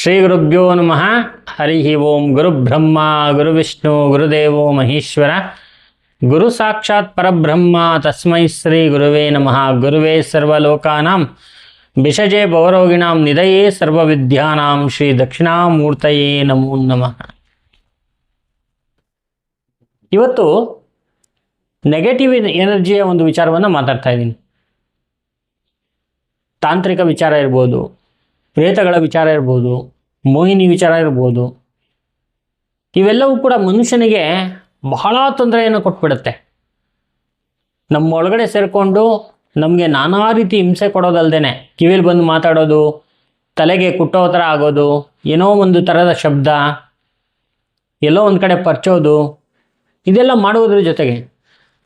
ಶ್ರೀ ಗುರುಭ್ಯೋ ನಮಃ. ಹರಿ ಓಂ ಗುರುಬ್ರಹ್ಮ ಗುರು ವಿಷ್ಣು ಗುರುದೇವೋ ಮಹೇಶ್ವರ. ಗುರು ಸಾಕ್ಷಾತ್ ಪರಬ್ರಹ್ಮ, ತಸ್ಮೈ ಶ್ರೀ ಗುರುವೇ ನಮಃ. ಗುರುವೇ ಸರ್ವಲೋಕಾನಾಂ ಬಿಷಜೆ ಭವರೋಗಿಣಾಂ ನಿಧಯೇ ಸರ್ವವಿದ್ಯಾನಾಂ, ಶ್ರೀ ದಕ್ಷಿಣಾಮೂರ್ತಯೇ ನಮೋ ನಮಃ. ಇವತ್ತು ನೆಗೆಟಿವ್ ಎನರ್ಜಿಯ ಒಂದು ವಿಚಾರವನ್ನು ಮಾತಾಡ್ತಾ ಇದ್ದೀನಿ. ತಾಂತ್ರಿಕ ವಿಚಾರ ಇರ್ಬೋದು ಪ್ರೇತಗಳ ವಿಚಾರ ಇರ್ಬೋದು, ಮೋಹಿನಿ ವಿಚಾರ ಇರ್ಬೋದು, ಇವೆಲ್ಲವೂ ಕೂಡ ಮನುಷ್ಯನಿಗೆ ಬಹಳ ತೊಂದರೆಯನ್ನು ಕೊಟ್ಬಿಡುತ್ತೆ. ನಮ್ಮ ಒಳಗಡೆ ಸೇರಿಕೊಂಡು ನಮಗೆ ನಾನಾ ರೀತಿ ಹಿಂಸೆ ಕೊಡೋದಲ್ದೇನೆ ಕಿವಿಲಿ ಬಂದು ಮಾತಾಡೋದು, ತಲೆಗೆ ಕುಟ್ಟೋ ಥರ ಆಗೋದು, ಏನೋ ಒಂದು ಥರದ ಶಬ್ದ, ಎಲ್ಲೋ ಒಂದು ಕಡೆ ಪರ್ಚೋದು, ಇದೆಲ್ಲ ಮಾಡುವುದ್ರ ಜೊತೆಗೆ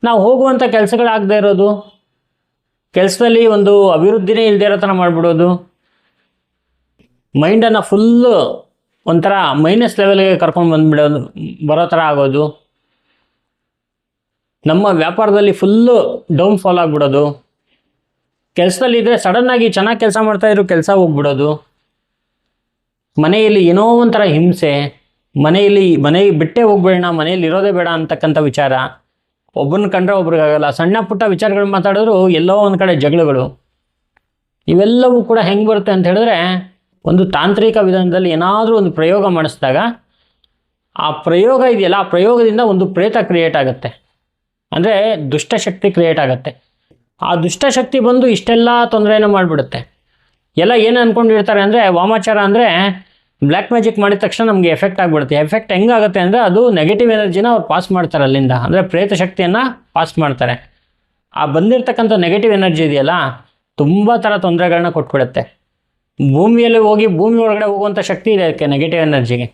ನಾವು ಹೋಗುವಂಥ ಕೆಲಸಗಳಾಗದೇ ಇರೋದು, ಕೆಲಸದಲ್ಲಿ ಒಂದು ಅಭಿವೃದ್ಧಿನೇ ಇಲ್ಲದೆ ಇರೋ ಥರ ಮಾಡಿಬಿಡೋದು ಮೈಂಡನ್ನು ಫುಲ್ಲು ಒಂಥರ ಮೈನಸ್ ಲೆವೆಲ್ಗೆ ಕರ್ಕೊಂಡು ಬಂದುಬಿಡೋದು, ಬರೋ ಥರ ಆಗೋದು. ನಮ್ಮ ವ್ಯಾಪಾರದಲ್ಲಿ ಫುಲ್ಲು ಡೌನ್ ಫಾಲ್ ಆಗಿಬಿಡೋದು. ಕೆಲಸದಲ್ಲಿ ಇದ್ದರೆ ಸಡನ್ನಾಗಿ ಚೆನ್ನಾಗಿ ಕೆಲಸ ಮಾಡ್ತಾಯಿದ್ರು ಕೆಲಸ ಹೋಗ್ಬಿಡೋದು. ಮನೆಯಲ್ಲಿ ಏನೋ ಒಂಥರ ಹಿಂಸೆ, ಮನೆಯಲ್ಲಿ ಮನೆ ಬಿಟ್ಟೇ ಹೋಗ್ಬೇಡ ಮನೆಯಲ್ಲಿ ಇರೋದೇ ಬೇಡ ಅಂತಕ್ಕಂಥ ವಿಚಾರ. ಒಬ್ಬನ ಕಂಡ್ರೆ ಒಬ್ರಿಗಾಗಲ್ಲ. ಸಣ್ಣ ಪುಟ್ಟ ವಿಚಾರಗಳು ಮಾತಾಡಿದ್ರು ಎಲ್ಲೋ ಒಂದು ಕಡೆ ಜಗಳಗಳು. ಇವೆಲ್ಲವೂ ಕೂಡ ಹೆಂಗೆ ಬರುತ್ತೆ ಅಂತ ಹೇಳಿದ್ರೆ ಒಂದು ತಾಂತ್ರಿಕ ವಿಧಾನದಲ್ಲಿ ಏನಾದರೂ ಒಂದು ಪ್ರಯೋಗ ಮಾಡಿಸಿದಾಗ ಆ ಪ್ರಯೋಗ ಇದೆಯಲ್ಲ, ಆ ಪ್ರಯೋಗದಿಂದ ಒಂದು ಪ್ರೇತ ಕ್ರಿಯೇಟ್ ಆಗುತ್ತೆ. ಅಂದರೆ ದುಷ್ಟಶಕ್ತಿ ಕ್ರಿಯೇಟ್ ಆಗುತ್ತೆ. ಆ ದುಷ್ಟಶಕ್ತಿ ಬಂದು ಇಷ್ಟೆಲ್ಲ ತೊಂದರೆಯನ್ನು ಮಾಡಿಬಿಡುತ್ತೆ. ಎಲ್ಲ ಏನು ಅಂದ್ಕೊಂಡಿರ್ತಾರೆ ಅಂದರೆ, ವಾಮಾಚಾರ ಅಂದರೆ ಬ್ಲ್ಯಾಕ್ ಮ್ಯಾಜಿಕ್ ಮಾಡಿದ ತಕ್ಷಣ ನಮಗೆ ಎಫೆಕ್ಟ್ ಆಗಿಬಿಡುತ್ತೆ. ಎಫೆಕ್ಟ್ ಹೆಂಗಾಗುತ್ತೆ ಅಂದರೆ, ಅದು ನೆಗೆಟಿವ್ ಎನರ್ಜಿನ ಅವ್ರು ಪಾಸ್ ಮಾಡ್ತಾರೆ ಅಲ್ಲಿಂದ. ಅಂದರೆ ಪ್ರೇತ ಶಕ್ತಿಯನ್ನು ಪಾಸ್ ಮಾಡ್ತಾರೆ. ಆ ಬಂದಿರತಕ್ಕಂಥ ನೆಗೆಟಿವ್ ಎನರ್ಜಿ ಇದೆಯಲ್ಲ, ತುಂಬ ಥರ ತೊಂದರೆಗಳನ್ನ ಕೊಟ್ಬಿಡುತ್ತೆ. ಭೂಮಿಯಲ್ಲಿ ಹೋಗಿ ಭೂಮಿ ಒಳಗಡೆ ಹೋಗುವಂಥ ಶಕ್ತಿ ಇದೆ ಅದಕ್ಕೆ ನೆಗೆಟಿವ್ ಎನರ್ಜಿಗೆ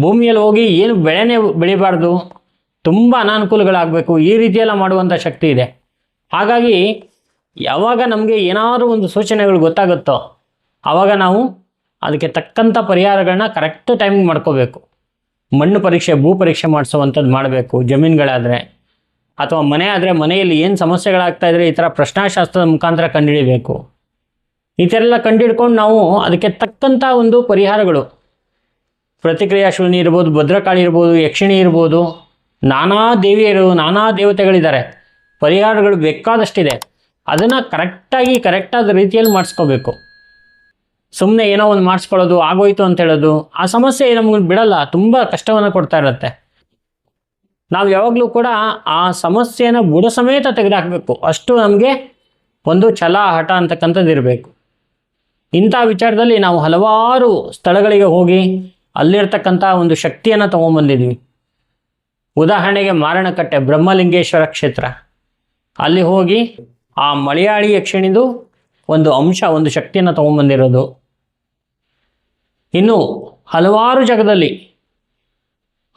ಭೂಮಿಯಲ್ಲಿ ಹೋಗಿ ಏನು ಬೆಳೆನೇ ಬೆಳಿಬಾರ್ದು. ತುಂಬ ಅನಾನುಕೂಲಗಳಾಗಬೇಕು. ಈ ರೀತಿಯೆಲ್ಲ ಮಾಡುವಂಥ ಶಕ್ತಿ ಇದೆ. ಹಾಗಾಗಿ ಯಾವಾಗ ನಮಗೆ ಏನಾದರೂ ಒಂದು ಸೂಚನೆಗಳು ಗೊತ್ತಾಗುತ್ತೋ ಆವಾಗ ನಾವು ಅದಕ್ಕೆ ತಕ್ಕಂಥ ಪರಿಹಾರಗಳನ್ನ ಕರೆಕ್ಟ್ ಟೈಮಿಗೆ ಮಾಡ್ಕೋಬೇಕು. ಮಣ್ಣು ಪರೀಕ್ಷೆ, ಭೂ ಪರೀಕ್ಷೆ ಮಾಡಿಸುವಂಥದ್ದು ಮಾಡಬೇಕು. ಜಮೀನುಗಳಾದರೆ ಅಥವಾ ಮನೆ ಆದರೆ ಮನೆಯಲ್ಲಿ ಏನು ಸಮಸ್ಯೆಗಳಾಗ್ತಾಯಿದ್ರೆ ಈ ಥರ ಪ್ರಶ್ನಾಶಾಸ್ತ್ರದ ಮುಖಾಂತರ ಕಂಡುಹಿಡಿಬೇಕು. ಈ ಥರ ಎಲ್ಲ ಕಂಡುಹಿಡ್ಕೊಂಡು ನಾವು ಅದಕ್ಕೆ ತಕ್ಕಂಥ ಒಂದು ಪರಿಹಾರಗಳು. ಪ್ರತಿಕ್ರಿಯಾಶೂಲಿನಿ ಇರ್ಬೋದು, ಭದ್ರಕಾಳಿ ಇರ್ಬೋದು, ಯಕ್ಷಿಣಿ ಇರ್ಬೋದು, ನಾನಾ ದೇವಿಯರು, ನಾನಾ ದೇವತೆಗಳಿದ್ದಾರೆ. ಪರಿಹಾರಗಳು ಬೇಕಾದಷ್ಟಿದೆ. ಅದನ್ನು ಕರೆಕ್ಟಾಗಿ, ಕರೆಕ್ಟಾದ ರೀತಿಯಲ್ಲಿ ಮಾಡಿಸ್ಕೋಬೇಕು. ಸುಮ್ಮನೆ ಏನೋ ಒಂದು ಮಾಡಿಸ್ಕೊಳ್ಳೋದು, ಆಗೋಯ್ತು ಅಂತ ಹೇಳೋದು, ಆ ಸಮಸ್ಯೆ ನಮಗೆ ಬಿಡಲ್ಲ, ತುಂಬ ಕಷ್ಟವನ್ನು ಕೊಡ್ತಾ ಇರುತ್ತೆ. ನಾವು ಯಾವಾಗಲೂ ಕೂಡ ಆ ಸಮಸ್ಯೆನ ಬುಡ ಸಮೇತ ತೆಗೆದುಹಾಕಬೇಕು ಅಷ್ಟು ನಮಗೆ ಒಂದು ಛಲ, ಹಠ ಅಂತಕ್ಕಂಥದ್ದು ಇರಬೇಕು ಇಂಥ ವಿಚಾರದಲ್ಲಿ ನಾವು ಹಲವಾರು ಸ್ಥಳಗಳಿಗೆ ಹೋಗಿ ಅಲ್ಲಿರ್ತಕ್ಕಂಥ ಒಂದು ಶಕ್ತಿಯನ್ನು ತೊಗೊಂಬಂದಿದ್ವಿ. ಉದಾಹರಣೆಗೆ ಮಾರಣಕಟ್ಟೆ, ಬ್ರಹ್ಮಲಿಂಗೇಶ್ವರ ಕ್ಷೇತ್ರ. ಅಲ್ಲಿ ಹೋಗಿ ಆ ಮಲಯಾಳಿ ಯಕ್ಷಿಣಿದು ಒಂದು ಅಂಶ, ಒಂದು ಶಕ್ತಿಯನ್ನು ತೊಗೊಂಬಂದಿರೋದು. ಇನ್ನು ಹಲವಾರು ಜಾಗದಲ್ಲಿ,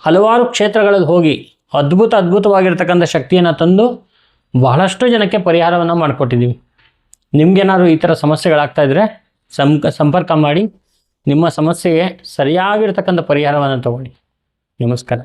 ಹಲವಾರು ಕ್ಷೇತ್ರಗಳಲ್ಲಿ ಹೋಗಿ ಅದ್ಭುತ ಅದ್ಭುತವಾಗಿರ್ತಕ್ಕಂಥ ಶಕ್ತಿಯನ್ನು ತಂದು ಬಹಳಷ್ಟು ಜನಕ್ಕೆ ಪರಿಹಾರವನ್ನು ಮಾಡಿಕೊಟ್ಟಿದ್ದೀವಿ. ನಿಮಗೇನಾದ್ರು ಈ ಥರ ಸಮಸ್ಯೆಗಳಾಗ್ತಾ ಇದ್ದರೆ ಸಂಕ ಸಂಪರ್ಕ ಮಾಡಿ ನಿಮ್ಮ ಸಮಸ್ಯೆಗೆ ಸರಿಯಾಗಿರ್ತಕ್ಕಂಥ ಪರಿಹಾರವನ್ನು ತಗೊಳ್ಳಿ. ನಮಸ್ಕಾರ.